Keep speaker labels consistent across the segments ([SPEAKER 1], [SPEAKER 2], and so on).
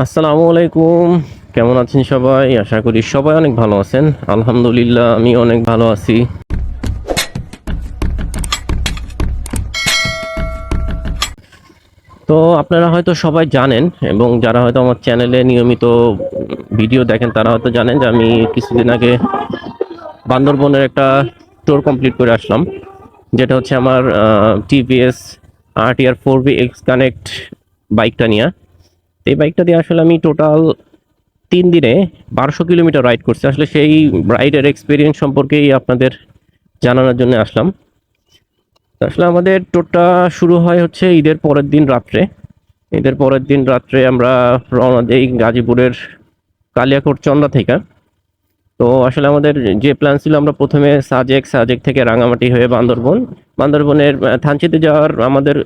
[SPEAKER 1] আসসালামু আলাইকুম। কেমন আছেন সবাই? আশা করি সবাই অনেক ভালো আছেন। আলহামদুলিল্লাহ আমি অনেক ভালো আছি। তো আপনারা হয়তো সবাই জানেন এবং যারা হয়তো আমার চ্যানেলে নিয়মিত ভিডিও দেখেন, তারা হয়তো জানেন যে আমি কিছুদিন আগে বান্দরবনের একটা ট্যুর কমপ্লিট করে আসলাম। যেটা হচ্ছে আমার টিভিএস আর RTR four V X connect বাইকটা নিয়ে। তো এই বাইকটা দিয়ে আসলে আমি টোটাল তিন দিনে বারোশো কিলোমিটার রাইড করছি। আসলে সেই রাইডের এক্সপিরিয়েন্স সম্পর্কেই আপনাদের জানানোর জন্য আসলাম। আসলে আমাদের টোটটা শুরু হয় হচ্ছে ঈদের পরের দিন রাত্রে। ঈদের পরের দিন রাত্রে আমরা রওনা দিই গাজীপুরের কালিয়াকোট চন্দা থেকে। তো আসলে আমাদের যে প্ল্যান ছিল, আমরা প্রথমে সাজেক সাজেক থেকে রাঙামাটি হয়ে বান্দরবন। বান্দরবনের থানচিতে যাওয়ার আমাদের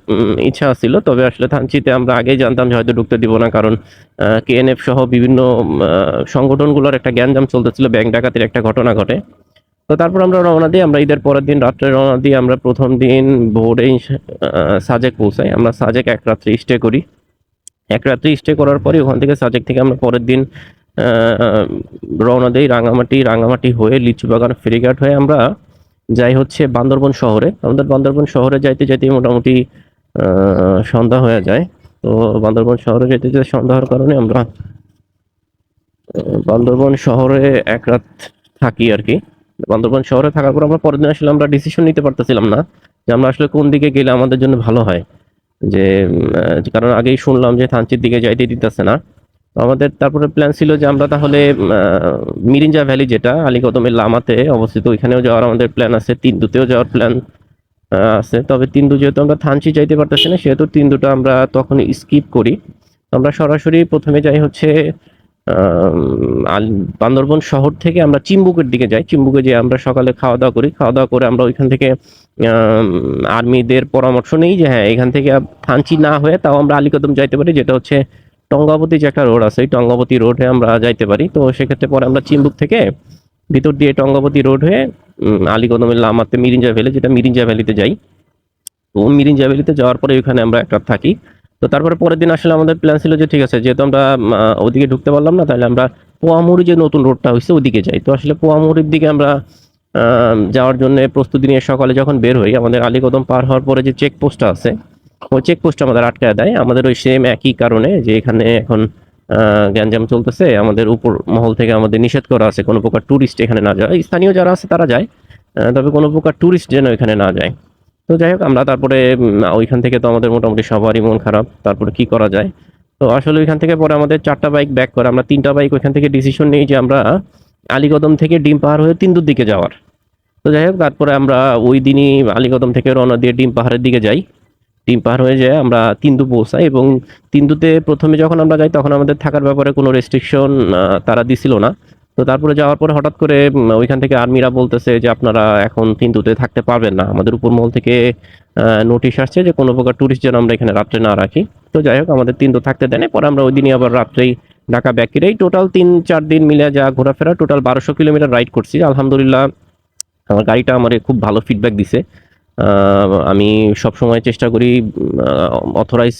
[SPEAKER 1] ইচ্ছা ছিল, তবে আসলে থানচিতে আমরা আগেই জানতাম যে হয়তো ঢুকতে দিব না, কারণ কেএনএফ সহ বিভিন্ন সংগঠনগুলোর একটা গ্যাঞ্জাম চলতেছিল, ব্যাংক ডাকাতির একটা ঘটনা ঘটে। তো তারপর আমরা রওনা দিই আমরা ঈদের পরের দিন রাত্রে রওনা দিই আমরা প্রথম দিন ভোরেই সাজেক পৌঁছাই। আমরা সাজেক এক রাত্রে স্টে করি। এক রাত্রি স্টে করার পরে ওখান থেকে সাজেক থেকে আমরা পরের দিন রওনা দেই রাঙামাটি রাঙামাটি হয়ে লিচুবাগান ফেরিঘাট হয়ে আমরা যাই হচ্ছে বান্দরবন শহরে। আমাদের বান্দরবন শহরে যাইতে যাইতে মোটামুটি সন্ধ্যা হয়ে যায়। তো বান্দরবন শহরে যেতে যেতে সন্ধ্যা হওয়ার কারণে আমরা বান্দরবন শহরে এক রাত থাকি আর কি। বান্দরবন শহরে থাকার পর আমরা পরের দিন আসলে আমরা ডিসিশন নিতে পারতেছিলাম না যে আমরা আসলে কোন দিকে গেলে আমাদের জন্য ভালো হয়। যে কারণ আগেই শুনলাম যে থানচির দিকে যাইতে দিতেছে না। আমাদের তারপরে প্ল্যান ছিল যে আমরা তাহলে মিরিঞ্জা ভ্যালি যেটা আলীকদমের লামাতে অবস্থিত, ওইখানেও যাওয়ার আমাদের প্ল্যান আছে, তিনদুতেও যাওয়ার প্ল্যান আছে। তবে তিনদু যেহেতু আমরা থানচি যাইতে পারতেছি না, সেহেতু তিনদুটা আমরা তখন স্কিপ করি। আমরা সরাসরি প্রথমে যাই হচ্ছে বান্দরবন শহর থেকে আমরা চিম্বুকের দিকে যাই। চিম্বুকে যেয়ে আমরা সকালে খাওয়া দাওয়া করি। খাওয়া দাওয়া করে আমরা ওইখান থেকে আর্মিদের পরামর্শ নেই যে হ্যাঁ এখান থেকে থানচি না হয়ে তাও আমরা আলীকদম যাইতে পারি, যেটা হচ্ছে টঙ্গাবতী যে একটা রোড আছে এই টঙ্গাবতী রোডে আমরা যাইতে পারি। তো সেক্ষেত্রে পরে আমরা চিম্বুক থেকে ভিতর দিয়ে টঙ্গাবতী রোড হয়ে উম, আলীকদমের লামাতে মিরিঞ্জা ভ্যালি যেটা মিরিঞ্জা ভ্যালিতে যাই। তো মিরিঞ্জা ভ্যালিতে যাওয়ার পরে ওইখানে আমরা একটা থাকি। তো তারপরে পরের দিন আসলে আমাদের প্ল্যান ছিল যে ঠিক আছে যেহেতু আমরা ওদিকে ঢুকতে পারলাম না তাহলে আমরা পোয়ামুড়ি যে নতুন রোডটা হয়েছে ওদিকে যাই। তো আসলে পোয়ামুড়ির দিকে আমরা যাওয়ার জন্য প্রস্তুতি নিয়ে সকালে যখন বের হই আমাদের আলীকদম পার হওয়ার পরে যে চেকপোস্টটা আছে ওই চেকপোস্ট আমাদের আটকায় দেয়। আমাদের ওই সেম একই কারণে যে এখানে এখন গ্যাঞ্জাম চলতেছে। আমাদের উপর মহল থেকে আমাদের নিষেধ করা আছে কোনো প্রকার ট্যুরিস্ট এখানে না যায়। স্থানীয় যারা আছে তারা যায় তবে কোনো প্রকার ট্যুরিস্ট যেন এখানে না যায়। তো যাই হোক, আমরা তারপরে ওইখান থেকে তো আমাদের মোটামুটি সবারই মন খারাপ। তারপরে কি করা যায়? তো আসলে ওইখান থেকে পরে আমাদের চারটা বাইক ব্যাক করে, আমরা তিনটা বাইক ওইখান থেকে ডিসিশন নিই যে আমরা আলীকদম থেকে ডিম পাহাড় হয়ে তিনদুর দিকে যাওয়ার। তো যাই হোক, তারপরে আমরা ওই দিনই আলীকদম থেকে রওনা দিয়ে ডিম পাহাড়ের দিকে যাই। ডিম পার হয়ে যায়, আমরা তিন্দু পৌঁছাই এবং তিন্দুতে প্রথমে যখন আমরা যাই তখন আমাদের থাকার ব্যাপারে কোনো রেস্ট্রিকশন তারা দিছিল না। তো তারপরে যাওয়ার পরে হঠাৎ করে ওইখান থেকে আর্মিরা বলতেছে যে আপনারা এখন তিন্দুতে থাকতে পারবেন না। আমাদের উপর মহল থেকে নোটিশ আসছে যে কোনো প্রকার ট্যুরিস্ট যেন আমরা এখানে রাত্রে না রাখি। তো যাই হোক, আমাদের তিন্দু থাকতে দেন পরে আমরা ওই দিনই আবার রাত্রেই ঢাকা ব্যাক এই টোটাল তিন চার দিন মিলে যা ঘোরাফেরা টোটাল বারোশো কিলোমিটার রাইড করছি। আলহামদুলিল্লাহ, আমার গাড়িটা আমার খুব ভালো ফিডব্যাক দিছে। আমি সব সময় চেষ্টা করি অথরাইজ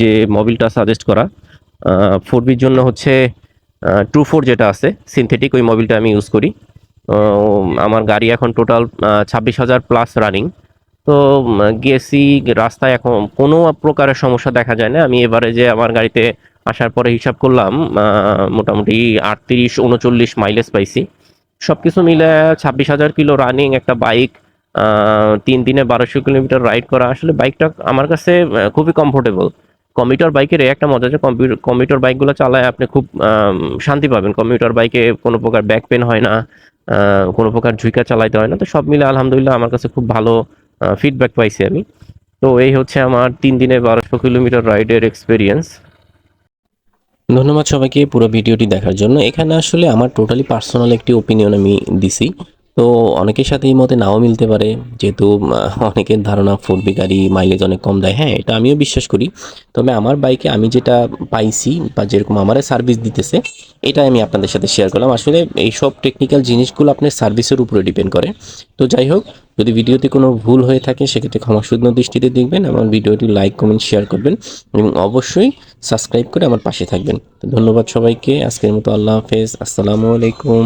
[SPEAKER 1] যে মোবিলটা সাজেস্ট করা। ফোর বির জন্য হচ্ছে টু ফোর যেটা আছে সিনথেটিক ওই মোবিলটা আমি ইউজ করি। আমার গাড়ি এখন টোটাল ছাব্বিশ হাজার প্লাস রানিং তো গেছি, রাস্তায় এখন কোনো প্রকারের সমস্যা দেখা যায় না। আমি এবারে যে আমার গাড়িতে আসার পরে হিসাব করলাম মোটামুটি আটত্রিশ, উনচল্লিশ মাইলেজ পাইছি। সব কিছু মিলে ছাব্বিশ হাজার কিলো রানিং একটা বাইক তিন দিনে বারোশো কিলোমিটার রাইড করা। আসলে বাইকটা আমার কাছে খুবই কমফোর্টেবল কমিউটার বাইকের একটা মজা আছে কমিউটার বাইকগুলো চালায় আপনি খুব শান্তি পাবেন। কমিউটার বাইকে কোনো প্রকার ব্যাক পেন হয় না কোনো প্রকার ঝুঁকা চালাইতে হয় না। তো সব মিলে আলহামদুলিল্লাহ আমার কাছে খুব ভালো ফিডব্যাক পাইছি আমি। তো এই হচ্ছে আমার তিন দিনে বারোশো কিলোমিটার রাইডের এক্সপিরিয়েন্স
[SPEAKER 2] ধন্যবাদ সবাইকে পুরো ভিডিওটি দেখার জন্য। এখানে আসলে আমার টোটালি পার্সোনাল একটি ওপিনিয়ন আমি দিছি। তো অনেকের সাথে এই মতে নাও মিলতে পারে। যেহেতু অনেকের ধারণা ফোর বি গাড়ি মাইলেজ অনেক কম দেয়। হ্যাঁ এটা আমিও বিশ্বাস করি। তবে আমার বাইকে আমি যেটা পাইছি বা যেরকম আমার সার্ভিস দিতেছে এটা আমি আপনাদের সাথে শেয়ার করলাম। আসলে এইসব টেকনিক্যাল জিনিসগুলো আপনার সার্ভিসের উপরে ডিপেন্ড করে। তো যাই হোক, যদি ভিডিওতে কোনো ভুল হয়ে থাকে, সেক্ষেত্রে ক্ষমাসূন্য দৃষ্টিতে দেখবেন এবং ভিডিওটি লাইক কমেন্ট শেয়ার করবেন এবং অবশ্যই সাবস্ক্রাইব করে আমার পাশে থাকবেন। ধন্যবাদ সবাইকে। আজকের মতো আল্লাহ হাফেজ। আসসালামু আলাইকুম।